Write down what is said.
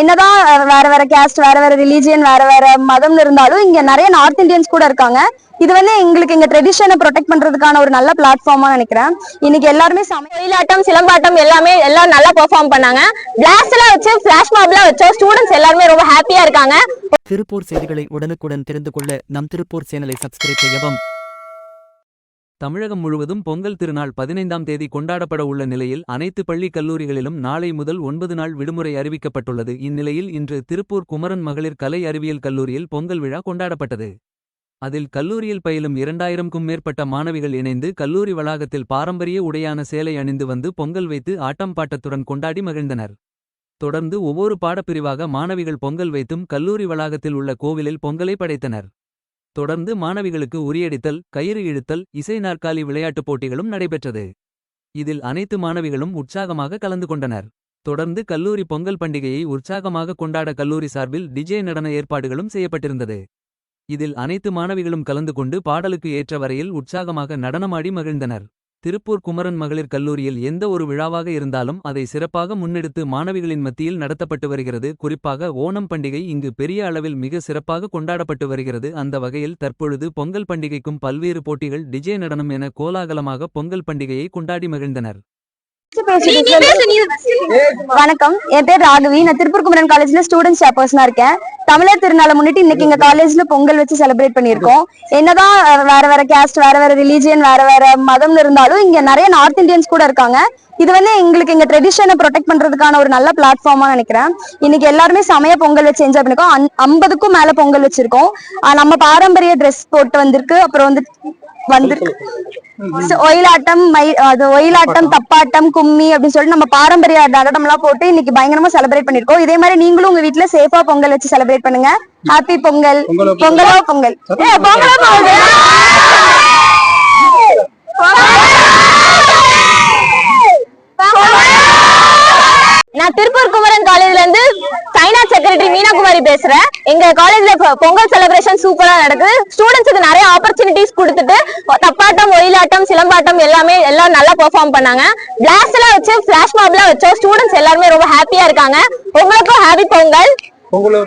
என்னதான் வேற வேற கேஸ்ட் வேற வேற ரிலீஜியன் வேற வேற மதம் இருந்தாலும் இங்க நிறைய நார்த் இந்தியன்ஸ் கூட இருக்காங்க. இது வந்து எங்களுக்கு எங்க ட்ரெடிஷனை ப்ரொடெக்ட் பண்றதுக்கான ஒரு நல்ல பிளாட்ஃபார்மா நினைக்கிறேன். இன்னைக்கு எல்லாருமே சம சிலம்பாட்டம் எல்லாமே எல்லாம் நல்லா பெர்ஃபார்ம் பண்ணாங்க. பிளாஸ்ட் எல்லாம் வச்சு பிளாஷ் மாப்லாம் வச்சோம் ஸ்டூடெண்ட்ஸ் எல்லாருமே ரொம்ப ஹாப்பியா இருக்காங்க. திருப்பூர் செய்திகளை உடனுக்குடன் தெரிந்து கொள்ள நம் திருப்பூர் சேனலை சப்ஸ்கிரைப் செய்யவும். தமிழகம் முழுவதும் பொங்கல் திருநாள் பதினைந்தாம் தேதி கொண்டாடப்பட உள்ள நிலையில் அனைத்து பள்ளி கல்லூரிகளிலும் நாளை முதல் ஒன்பது நாள் விடுமுறை அறிவிக்கப்பட்டுள்ளது. இந்நிலையில் இன்று திருப்பூர் குமரன் மகளிர் கலை அறிவியல் கல்லூரியில் பொங்கல் விழா கொண்டாடப்பட்டது. அதில் கல்லூரியில் பயிலும் இரண்டாயிரம்க்கும் மேற்பட்ட மாணவிகள் இணைந்து கல்லூரி வளாகத்தில் பாரம்பரிய உடையான சேலை அணிந்து வந்து பொங்கல் வைத்து ஆட்டம் பாட்டத்துடன் கொண்டாடி மகிழ்ந்தனர். தொடர்ந்து ஒவ்வொரு பாடப்பிரிவாக மாணவிகள் பொங்கல் வைத்தும் கல்லூரி வளாகத்தில் உள்ள கோவிலில் பொங்கலை படைத்தனர். தொடர்ந்து மாணவிகளுக்கு உரியடித்தல் கயிறு இழுத்தல் இசை நாற்காலி விளையாட்டுப் போட்டிகளும் நடைபெற்றது. இதில் அனைத்து மாணவிகளும் உற்சாகமாக கலந்து கொண்டனர். தொடர்ந்து கல்லூரி பொங்கல் பண்டிகையை உற்சாகமாக கொண்டாட கல்லூரி சார்பில் டிஜே நடன ஏற்பாடுகளும் செய்யப்பட்டிருந்தது. இதில் அனைத்து மாணவிகளும் கலந்து கொண்டு பாடலுக்கு ஏற்ற வரையில் உற்சாகமாக நடனமாடி மகிழ்ந்தனர். திருப்பூர் குமரன் மகளிர் கல்லூரியில் எந்த ஒரு விழாவாக இருந்தாலும் அதை சிறப்பாக முன்னெடுத்து மாணவிகளின் மத்தியில் நடத்தப்பட்டு வருகிறது. குறிப்பாக ஓணம் பண்டிகை இங்கு பெரிய அளவில் மிக சிறப்பாக கொண்டாடப்பட்டு வருகிறது. அந்த வகையில் தற்பொழுது பொங்கல் பண்டிகைக்கும் பல்வேறு போட்டிகள் டிஜே நடனம் என கோலாகலமாக பொங்கல் பண்டிகையை கொண்டாடி மகிழ்ந்தனர். வணக்கம். என் பேர் ராகவி. நான் திருப்பூர் குமரன் காலேஜ்ல ஸ்டூடெண்ட் சேர்பர்சனா இருக்கேன். தமிழர் திருநாளை முன்னிட்டு இன்னைக்கு எங்க காலேஜ்ல பொங்கல் வச்சு செலிப்ரேட் பண்ணிருக்கோம் என்னதான் வேற வேற கேஸ்ட் வேற வேற ரிலீஜியன் வேற வேற மதம் இருந்தாலும் இங்க நிறைய நார்த் இந்தியன்ஸ் கூட இருக்காங்க. இது வந்து எங்களுக்கு எங்க ட்ரெடிஷனை ப்ரொடெக்ட் பண்றதுக்கான ஒரு நல்ல பிளாட்ஃபார்மா நினைக்கிறேன். இன்னைக்கு எல்லாருமே செமையா பொங்கல் வச்சு என்ஜாய் பண்ணிருக்கோம். ஐம்பதுக்கும் மேல பொங்கல் வச்சிருக்கோம். நம்ம பாரம்பரிய ட்ரெஸ் போட்டு வந்திருக்கு. அப்புறம் வந்து வந்திருக்கு. ஒயிலாட்டம் மை அது ஒயிலாட்டம் தப்பாட்டம் கும்மி அப்படின்னு சொல்லிட்டு நம்ம பாரம்பரிய நடனம் எல்லாம் போட்டு இன்னைக்கு பயங்கரமா செலிப்ரேட் பண்ணிருக்கோம் இதே மாதிரி நீங்களும் உங்க வீட்ல சேஃபா பொங்கல் வச்சு செலிப்ரேட் பண்ணுங்க. ஹாப்பி பொங்கல். பொங்கலோ பொங்கல். பொங்கலோ பொங்கல். நான் திருப்பூர் குமரன் காலேஜ்ல இருந்து ஃபைனான்ஸ் செக்ரட்டரி மீனாகுமாரி பேசுறேன். எங்க காலேஜ்ல பொங்கல் செலிப்ரேஷன் சூப்பரா நடக்குது. ஸ்டூடெண்ட்ஸுக்கு நிறைய ஆப்பர்ச்சுனிட்டிஸ் கொடுத்துட்டு ஒயிலாட்டம் சிலம்பாட்டம் எல்லாமே எல்லாம் நல்லா பெர்ஃபார்ம் பண்ணாங்க. பிளாஸ்ட் எல்லாம் வச்சு பிளாஷ் மாப்லாம் வச்சோம் ஸ்டூடெண்ட்ஸ் எல்லாருமே ரொம்ப ஹாப்பியா இருக்காங்க. உங்களுக்கும் ஹாப்பி பொங்கல். பொங்கல்!